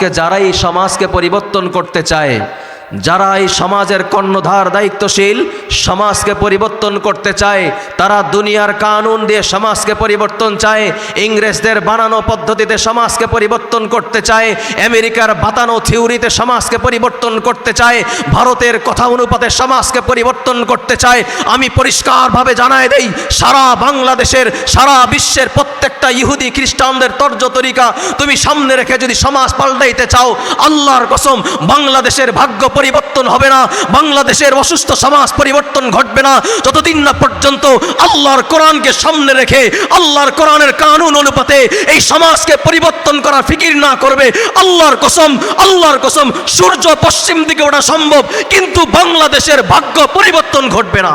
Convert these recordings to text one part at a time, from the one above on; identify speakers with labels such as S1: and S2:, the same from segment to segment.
S1: আজকে যারা এই সমাজকে পরিবর্তন করতে চায় যারা এই সমাজের কর্ণধার, দায়িত্বশীল সমাজকে পরিবর্তন করতে চায়, তারা দুনিয়ার কানুন দিয়ে সমাজকে পরিবর্তন চায়, ইংরেজদের বানানো পদ্ধতিতে সমাজকে পরিবর্তন করতে চায়, আমেরিকার বাতানো থিওরিতে সমাজকে পরিবর্তন করতে চায়, ভারতের কথা অনুপাতে সমাজকে পরিবর্তন করতে চায়, আমি পরিষ্কারভাবে জানাই দেই, সারা বাংলাদেশের, সারা বিশ্বের প্রত্যেকটা ইহুদি খ্রিস্টানদের তর্জ তরিকা তুমি সামনে রেখে যদি সমাজ পাল্টাইতে চাও, আল্লাহর কসম, বাংলাদেশের ভাগ্য পরিবর্তন হবে না, বাংলাদেশের অসুস্থ সমাজ পরিবর্তন ঘটবে না। যতদিন না পর্যন্ত আল্লাহর কোরআনকে সামনে রেখে, আল্লাহর কোরআনের কানুন অনুপাতে এই সমাজকে পরিবর্তন করার ফিকির না করবে, আল্লাহর কসম আল্লাহর কসম, সূর্য পশ্চিম দিকে ওঠা সম্ভব, কিন্তু বাংলাদেশের ভাগ্য পরিবর্তন ঘটবে না।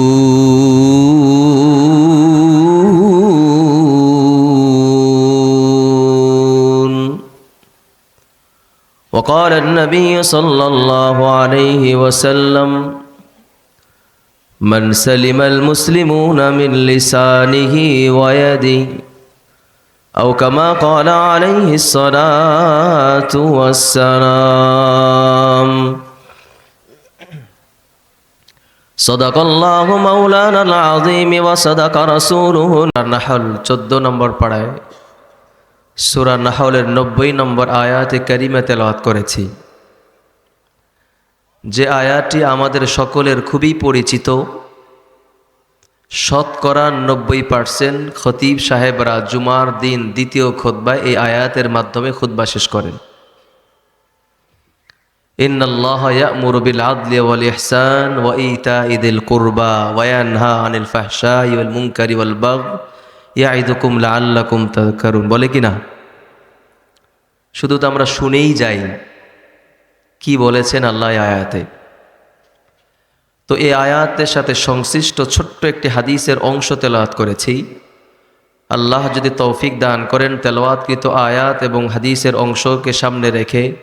S2: وقال النبي صلى الله عليه وسلم من سلم المسلمون من لسانه ويده أو كما قال عليه الصلاة والسلام صدق الله مولانا العظيم وصدق رسوله
S1: নাহল চোদ্দ নম্বর পাড়ায় সুরা নাহলের নব্বই নম্বর আয়াতে কারিমা তেলাওয়াত করেছি। যে আয়াতটি আমাদের সকলের খুবই পরিচিত। শতকরা নব্বই পার্সেন্ট খতিব সাহেবরা জুমার দিন দ্বিতীয় খোদ্বায় এই আয়াতের মাধ্যমে খুদ্া শেষ করেন। ইন্নাল্লাহ ইয়ামুরু বিল আদলি ওয়াল ইতাইদিল কুরবা ওয়া ইয়ানহা আনিল ফাহশাই ওয়াল মুনকারি বাগ ইয়াইদুকুম লাআল্লাকুম তাযাক্কারুন বলে কি না? শুধু তো আমরা শুনেই যাই। কি বলেছেন আল্লাহ আয়াতে? তো এই আয়াতের সাথে সংশ্লিষ্ট ছোট্ট একটি হাদিসের অংশ তেলাওয়াত করেছি। আল্লাহ যদি তৌফিক দান করেন, তেলাওয়াতকৃত আয়াত এবং হাদিসের অংশকে সামনে রেখে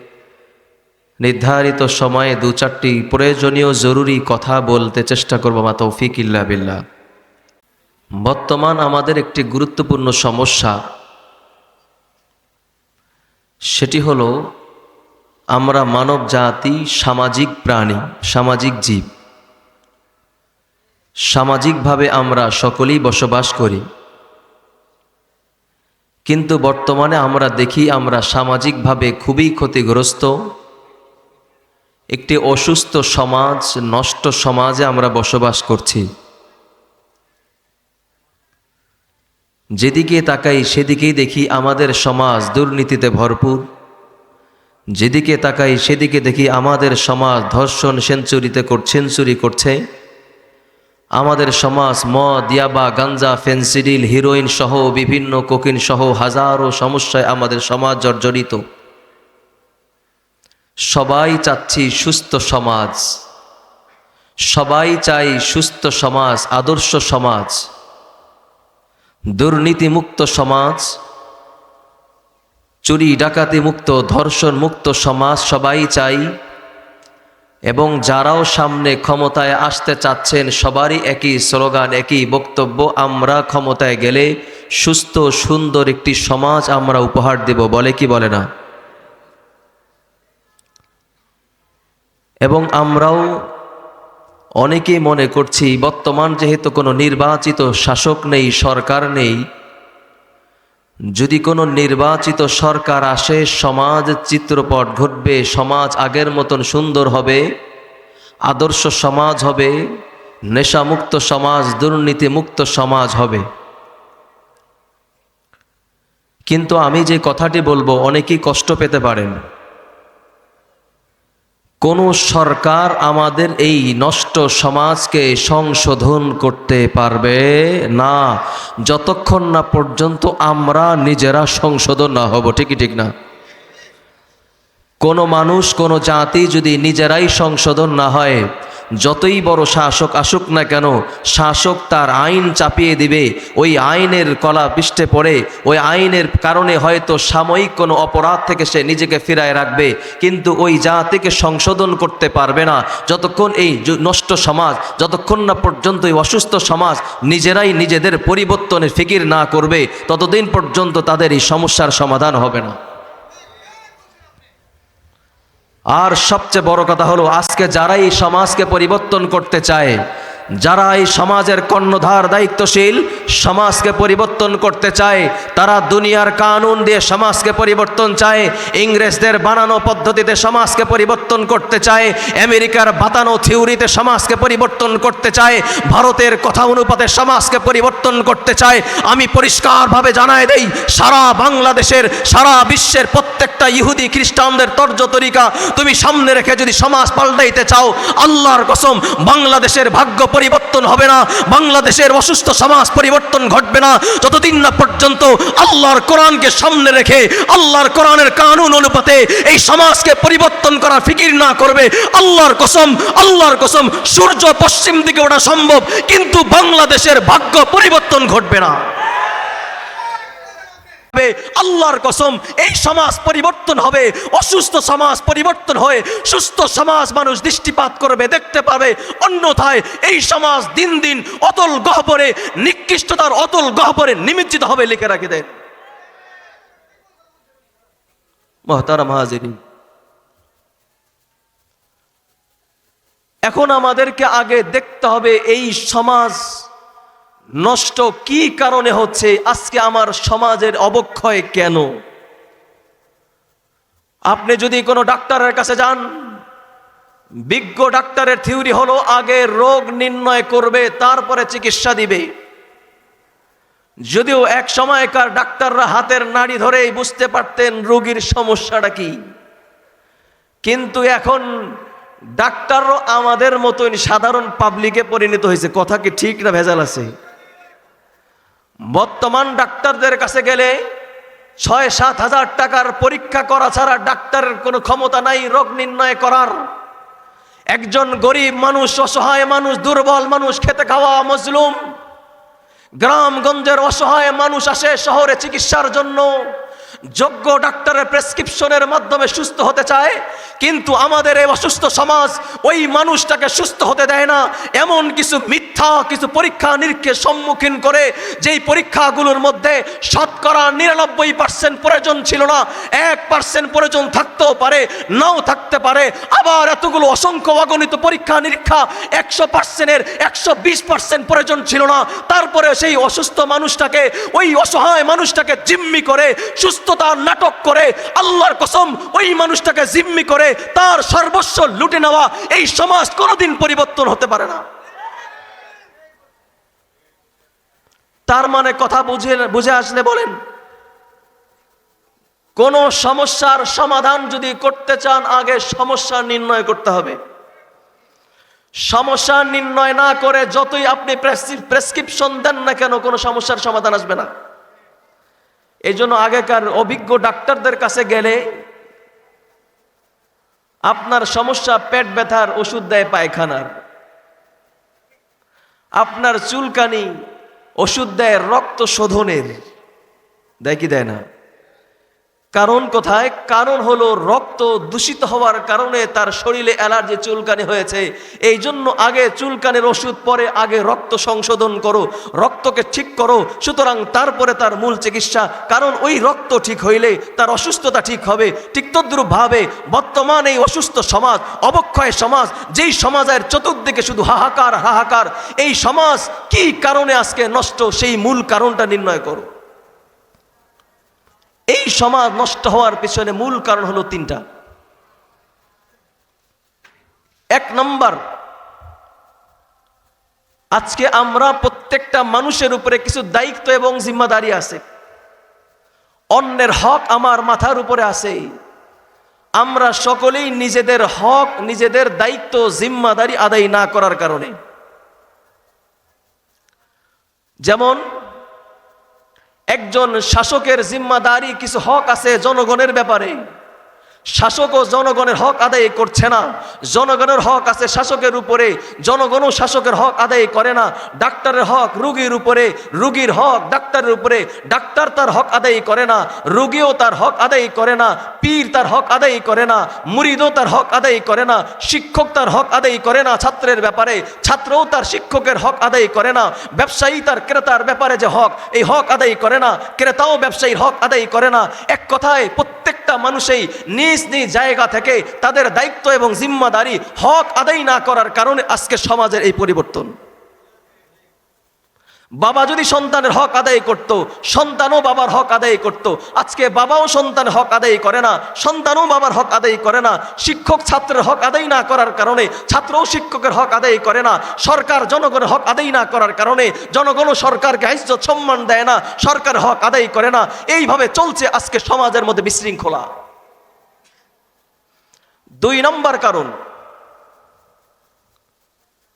S1: নির্ধারিত সময়ে দু চারটি প্রয়োজনীয় জরুরি কথা বলতে চেষ্টা করব, মা তৌফিক ইল্লা বিল্লাহ। বর্তমান আমাদের একটি গুরুত্বপূর্ণ সমস্যা। সেটি হলো, আমরা মানব জাতি সামাজিক প্রাণী, সামাজিক জীব। সামাজিকভাবে আমরা সকলেই বসবাস করি। কিন্তু বর্তমানে আমরা দেখি, আমরা সামাজিকভাবে খুবই ক্ষতিগ্রস্ত। একটি অসুস্থ সমাজ, নষ্ট সমাজে আমরা বসবাস করছি। যেদিকে তাকাই সেদিকেই দেখি আমাদের সমাজ দুর্নীতিতে ভরপুর। যেদিকে তাকাই সেদিকে দেখি আমাদের সমাজ ধর্ষণ সেঞ্চুরিতে সেঞ্চুরি করছে। আমাদের সমাজ মদ, ইয়াবা, গাঞ্জা, ফেন্সিডিল, হিরোইন সহ বিভিন্ন কোকিন সহ হাজারো সমস্যায় আমাদের সমাজ জর্জরিত। সবাই চাচ্ছি সুস্থ সমাজ। সবাই চাই সুস্থ সমাজ, আদর্শ সমাজ। দুর্নীতিমুক্ত সমাজ, চুরি ডাকাতি মুক্ত ধর্ষণ মুক্ত সমাজ সবাই চাই, এবং যারাও সামনে ক্ষমতায় আসতে চাচ্ছেন সবারই একই স্লোগান, একই বক্তব্য, আমরা ক্ষমতায় গেলে সুস্থ, সুন্দর একটি সমাজ আমরা উপহার দেব, বলে কি বলে না? এবং আমরাও অনেকেই মনে করছি বর্তমান যেহেতু কোনো নির্বাচিত শাসক নেই, সরকার নেই, যদি কোনো নির্বাচিত সরকার আসে, সমাজ চিত্রপট ঘটবে, সমাজ আগের মতন সুন্দর হবে, আদর্শ সমাজ হবে, নেশামুক্ত সমাজ, দুর্নীতিমুক্ত সমাজ হবে। কিন্তু আমি যে কথাটি বলব, অনেকেই কষ্ট পেতে পারেন। কোন সরকার আমাদের এই নষ্ট সমাজকে সংশোধন করতে পারবে না। যতক্ষণ না পর্যন্ত আমরা নিজেরা সংশোধন না হব, ঠিকই ঠিক না? কোনো মানুষ, কোনো জাতি যদি নিজেরাই সংশোধন না হয় যতই বড় শাসক আসুক না কেন, শাসক তার আইন চাপিয়ে দিবে। ওই আইনের কলা পৃষ্ঠে পড়ে, ওই আইনের কারণে হয়তো সাময়িক কোনো অপরাধ থেকে সে নিজেকে ফিরায় রাখবে, কিন্তু ওই জাতিকে সংশোধন করতে পারবে না। যতক্ষণ এই নষ্ট সমাজ, যতক্ষণ না পর্যন্ত এই অসুস্থ সমাজ নিজেরাই নিজেদের পরিবর্তনের ফিকির না করবে, ততদিন পর্যন্ত তাদের এই সমস্যার সমাধান হবে না। আর সবচেয়ে বড় কথা হলো আজকে যারাই সমাজকে পরিবর্তন করতে চায় যারা এই সমাজের কর্ণধার দায়িত্বশীল, সমাজকে পরিবর্তন করতে চায়, তারা দুনিয়ার কানুন দিয়ে সমাজকে পরিবর্তন চায়, ইংরেজদের বানানো পদ্ধতিতে সমাজকে পরিবর্তন করতে চায়, আমেরিকার বাতানো থিওরিতে সমাজকে পরিবর্তন করতে চায়, ভারতের কথা অনুপাতে সমাজকে পরিবর্তন করতে চায়, আমি পরিষ্কারভাবে জানাই দেই, সারা বাংলাদেশের, সারা বিশ্বের প্রত্যেকটা ইহুদি খ্রিস্টানদের তর্জ তরিকা তুমি সামনে রেখে যদি সমাজ পাল্টাইতে চাও, আল্লাহর কসম, বাংলাদেশের ভাগ্য পরিবর্তন হবে না। বাংলাদেশের অসুস্থ সমাজ পরিবর্তন ঘটবে না। যতদিন না পর্যন্ত আল্লাহর কোরআনকে সামনে রেখে আল্লাহর কোরআনের কানুন অনুপাতে এই সমাজকে পরিবর্তন করার ফিকির না করবে, আল্লাহর কসম আল্লাহর কসম, সূর্য পশ্চিম দিকে ওঠা সম্ভব, কিন্তু বাংলাদেশের ভাগ্য পরিবর্তন ঘটবে না। হবে, আল্লাহর কসম, এই সমাজ পরিবর্তন হবে, অসুস্থ সমাজ পরিবর্তন হয়ে সুস্থ সমাজ মানুষ দৃষ্টিপাত করবে, দেখতে পাবে। অন্যথায় এই সমাজ দিন দিন অতল গহ্বরে, নিকৃষ্টতার অতল গহ্বরে নিমজ্জিত হবে, লিখে রাখি দেন। মহতারাম হাজিরিন, এখন আমাদেরকে আগে দেখতে হবে এই সমাজ নষ্ট কি কারণে হচ্ছে? আজকে আমার সমাজের অবক্ষয় কেন? আপনি যদি কোনো ডাক্তারের কাছে যান, বিজ্ঞ ডাক্তারের থিওরি হলো আগে রোগ নির্ণয় করবে, তারপরে চিকিৎসা দিবে। যদিও এক সময়কার ডাক্তাররা হাতের নাড়ি ধরেই বুঝতে পারতেন রোগীর সমস্যাটা কি। কিন্তু এখন ডাক্তারও আমাদের মতন সাধারণ পাবলিকে পরিণত হয়েছে। কথা কি ঠিক না ভেজাল আছে? বর্তমান ডাক্তারদের কাছে গেলে ছয়, সাত হাজার টাকার পরীক্ষা করা ছাড়া ডাক্তারের কোনো ক্ষমতা নাই, রোগ নির্ণয় করার। একজন গরিব মানুষ, অসহায় মানুষ, দুর্বল মানুষ, খেতে খাওয়া মজলুম। গ্রামগঞ্জের অসহায় মানুষ আসে শহরে চিকিৎসার জন্য। যোগ্য ডাক্তারের প্রেসক্রিপশনের মাধ্যমে সুস্থ হতে চায়, কিন্তু আমাদের এই অসুস্থ সমাজ ওই মানুষটাকে সুস্থ হতে দেয় না। এমন কিছু মিথ্যা, কিছু পরীক্ষা নিরীক্ষের সম্মুখীন করে, যেই পরীক্ষাগুলোর মধ্যে শতকরা নিরানব্বই পার্সেন্ট প্রয়োজন ছিল না, এক পার্সেন্ট প্রয়োজন থাকতেও পারে, নাও থাকতে পারে। আবার এতগুলো অসংখ্য অগণিত পরীক্ষা নিরীক্ষা একশো পার্সেন্টের একশো বিশ পার্সেন্ট প্রয়োজন ছিল না। তারপরে সেই অসুস্থ মানুষটাকে, ওই অসহায় মানুষটাকে জিম্মি করে সুস্থতার নাটক করে, আল্লাহর কসম ওই মানুষটাকে জিম্মি করে তার সর্বস্ব লুটে নেওয়া এই সমাজ কোনোদিন পরিবর্তন হতে পারে না। তার মানে কথা বুঝে বুঝে আসলে বলেন, কোন সমস্যার সমাধান যদি করতে চান, আগে সমস্যা নির্ণয় করতে হবে। সমস্যা নির্ণয় না করে যতই আপনি প্রেসক্রিপশন দেন না কেন, কোনো সমস্যার সমাধান আসবে না। এই জন্য আগেকার অভিজ্ঞ ডাক্তারদের কাছে গেলে আপনার সমস্যা পেট ব্যথার ওষুধ দেয় পায়খানার আপনার চুলকানি ওষুধ দেয় রক্ত শোধনের। দেয় কি দেয় না? কারণ কোথায়? কারণ হলো রক্ত দূষিত হওয়ার কারণে তার শরীরে অ্যালার্জি চুলকানি হয়েছে। এই জন্য আগে চুলকানির ওষুধ, পরে আগে রক্ত সংশোধন করো, রক্তকে ঠিক করো। সুতরাং তারপরে তার মূল চিকিৎসা। কারণ ওই রক্ত ঠিক হইলে তার অসুস্থতা ঠিক হবে। ঠিক তদ্রুপভাবে বর্তমান এই অসুস্থ সমাজ, অবক্ষয় সমাজ, যেই সমাজের চতুর্দিকে শুধু হাহাকার হাহাকার, এই সমাজ কি কারণে আজকে নষ্ট, সেই মূল কারণটা নির্ণয় করো। সমাজ নষ্ট হওয়ার পিছনে মূল কারণ হলো তিনটা। এক নম্বর, আজকে আমরা প্রত্যেকটা মানুষের উপরে কিছু দায়িত্ব এবং জিম্মাদারি আছে। অন্যের হক আমার মাথার উপরে আছে। আমরা সকলেই নিজেদের হক, নিজেদের দায়িত্ব, জিম্মাদারি আদায় না করার কারণে। যেমন একজন শাসকের জিম্মাদারি কিছু হক আছে জনগণের ব্যাপারে। শাসক ও জনগণের হক আদায় করছে না জনগণের হক আছে শাসকের উপরে জনগণও শাসকের হক আদায় করে না ডাক্তারের হক রুগীর উপরে রুগীর হক ডাক্তারের উপরে ডাক্তার তার হক আদায় করে না রুগীও তার হক আদায় করে না পীর তার হক আদায় করে না মুরিদও তার হক আদায় করে না শিক্ষক তার হক আদায় করে না ছাত্রের ব্যাপারে ছাত্রও তার শিক্ষকের হক আদায় করে না ব্যবসায়ী তার ক্রেতার ব্যাপারে যে হক এই হক আদায় করে না ক্রেতাও ব্যবসায়ীর হক আদায় করে না এক কথায় প্রত্যেকটা মানুষই নিজ নিজ জায়গা থেকে তাদের দায়িত্ব এবং জিম্মাদারি হক আদায় না করার কারণে আজকে সমাজের এই পরিবর্তন। বাবা যদি সন্তানের হক আদায় করত, সন্তানও বাবার হক আদায় করত। আজকে বাবাও সন্তানের হক আদায় করে না, সন্তানও বাবার হক আদায় করে না। শিক্ষক ছাত্রের হক আদায় না করার কারণে, ছাত্রও শিক্ষকের হক আদায় করে না। সরকার জনগণের হক আদায় না করার কারণে, জনগণও সরকারকে ইজ্জত সম্মান দেয় না, সরকার হক আদায় করে না। এইভাবে চলছে আজকে সমাজের মধ্যে বিশৃঙ্খলা। দুই নম্বর কারণ,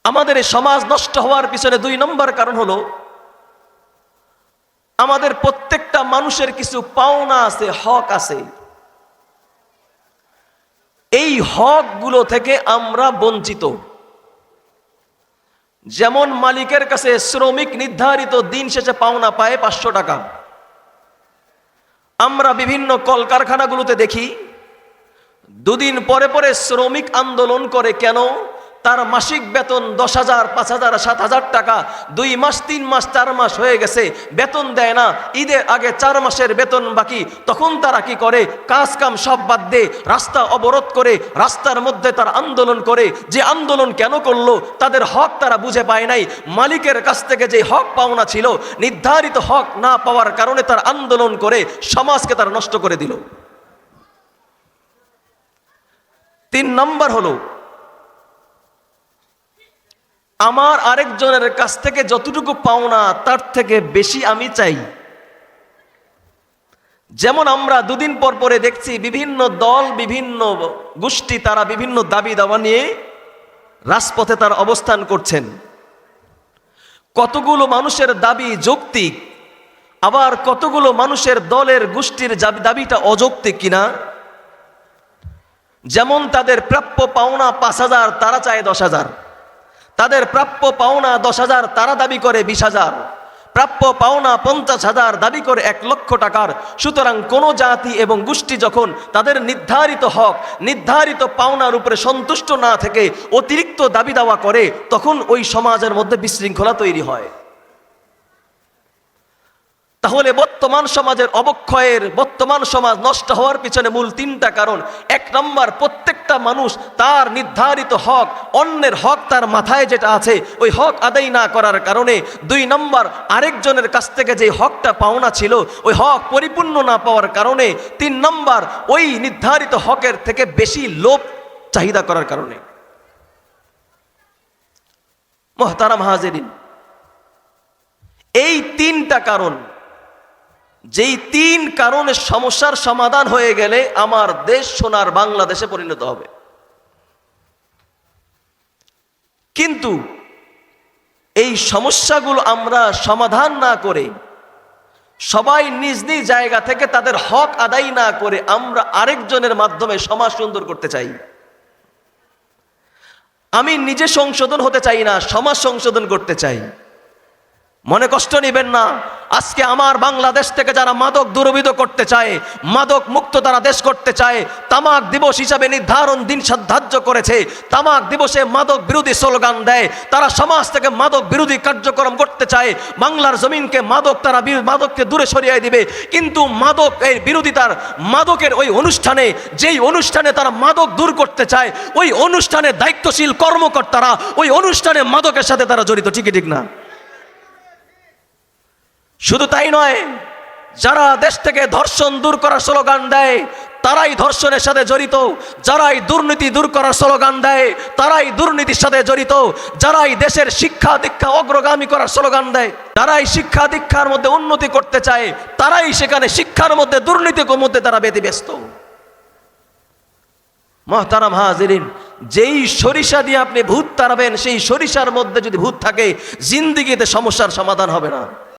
S1: আমাদের সমাজ নষ্ট হওয়ার পিছনে দুই নম্বর কারণ হলো আমাদের প্রত্যেকটা মানুষের কিছু পাওনা আছে, হক আছে। এই হকগুলো থেকে আমরা বঞ্চিত। যেমন মালিকের কাছে শ্রমিক নির্ধারিত দিন শেষে পাওনা পায় পাঁচশো টাকা। আমরা বিভিন্ন কলকারখানাগুলোতে দেখি, দুদিন পরে পরে শ্রমিক আন্দোলন করে কেন? তার মাসিক বেতন দশ হাজার, পাঁচ হাজার, সাত হাজার টাকা। দুই মাস, তিন মাস, চার মাস হয়ে গেছে, বেতন দেয় না। ঈদের আগে চার মাসের বেতন বাকি। তখন তারা কি করে? কাজ কাম সব বাদ দিয়ে রাস্তা অবরোধ করে, রাস্তার মধ্যে তার আন্দোলন করে। যে আন্দোলন কেন করল? তাদের হক তারা বুঝে পায় নাই। মালিকের কাছ থেকে যে হক পাওনা ছিল, নির্ধারিত হক না পাওয়ার কারণে তার আন্দোলন করে, সমাজকে তারা নষ্ট করে দিল। তিন নম্বর হলো আমার আরেকজনের কাছ থেকে যতটুকু পাওনা, তার থেকে বেশি আমি চাই। যেমন আমরা দুদিন পর পরে দেখছি বিভিন্ন দল, বিভিন্ন গোষ্ঠী তারা বিভিন্ন দাবি দাওয়া নিয়ে রাজপথে তার অবস্থান করছেন। কতগুলো মানুষের দাবি যৌক্তিক, আবার কতগুলো মানুষের দলের গোষ্ঠীর দাবি- দাবিটা অযৌক্তিক কিনা? যেমন তাদের প্রাপ্য পাওনা পাঁচ হাজার, তারা চায় দশ হাজার। তাদের প্রাপ্য পাওনা দশ হাজার, তারা দাবি করে বিশ হাজার। প্রাপ্য পাওনা পঞ্চাশ হাজার, দাবি করে এক লক্ষ টাকার। সুতরাং কোনো জাতি এবং গোষ্ঠী যখন তাদের নির্ধারিত হক, নির্ধারিত পাওনার উপরে সন্তুষ্ট না থেকে অতিরিক্ত দাবি দাওয়া করে, তখন ওই সমাজের মধ্যে বিশৃঙ্খলা তৈরি হয়। তাহলে বর্তমান সমাজের অবক্ষয়ের বর্তমান সমাজ নষ্ট হওয়ার পিছনে মূল তিনটা কারণ। এক নম্বর, প্রত্যেকটা মানুষ তার নির্ধারিত হক, অন্যের হক তার মাথায় যেটা আছে, ওই হক আদায় না করার কারণে। দুই নম্বর, আরেকজনের কাছ থেকে যে হকটা পাওনা ছিল, ওই হক পরিপূর্ণ না পাওয়ার কারণে। তিন নম্বর, ওই নির্ধারিত হকের থেকে বেশি লোভ চাহিদা করার কারণে। মহতারাম হাজেরিন, এই তিনটা কারণ যেই তিন কারণে সমস্যার সমাধান হয়ে গেলে আমার দেশ সোনার বাংলাদেশে পরিণত হবে। কিন্তু এই সমস্যাগুলো আমরা সমাধান না করে, সবাই নিজ নিজ জায়গা থেকে তাদের হক আদায় না করে আমরা আরেকজনের মাধ্যমে সমাজ সুন্দর করতে চাই। আমি নিজে সংশোধন হতে চাই না, সমাজ সংশোধন করতে চাই। মনে কষ্ট নেবেন না। আজকে আমার বাংলাদেশ থেকে যারা মাদক দুরবিদ করতে চায়, মাদক মুক্ত তারা দেশ করতে চায়, তামাক দিবস হিসাবে নির্ধারণ দিন সাধ্য করেছে, তামাক দিবসে মাদক বিরোধী স্লোগান দেয়, তারা সমাজ থেকে মাদক বিরোধী কার্যক্রম করতে চায়, বাংলার জমিনকে মাদক তারা মাদককে দূরে সরিয়ে দিবে, কিন্তু মাদক এর বিরোধিতার, মাদকের ওই অনুষ্ঠানে, যেই অনুষ্ঠানে তারা মাদক দূর করতে চায়, ওই অনুষ্ঠানে দায়িত্বশীল কর্মকর্তারা, ওই অনুষ্ঠানে মাদকের সাথে তারা জড়িত, ঠিকই ঠিক না? শুধু তাই নয়, যারা দেশ থেকে ধর্ষণ দূর করার স্লোগান দেয়, তারাই ধর্ষণের সাথে জড়িত। যারাই দুর্নীতি দূর করার স্লোগান দেয়, তারাই দুর্নীতির সাথে জড়িত। যারাই দেশের শিক্ষা দীক্ষা অগ্রগামী করার স্লোগান দেয় তারাই শিক্ষা দীক্ষার মধ্যে উন্নতি করতে চায়, তারাই সেখানে শিক্ষার মধ্যে, দুর্নীতির মধ্যে তারা ব্যতিব্যস্ত। মহতারাম হাজিরিন, যেই সরিষা দিয়ে আপনি ভূত তাড়াবেন, সেই সরিষার মধ্যে যদি ভূত থাকে, জিন্দিগিতে সমস্যার সমাধান হবে না।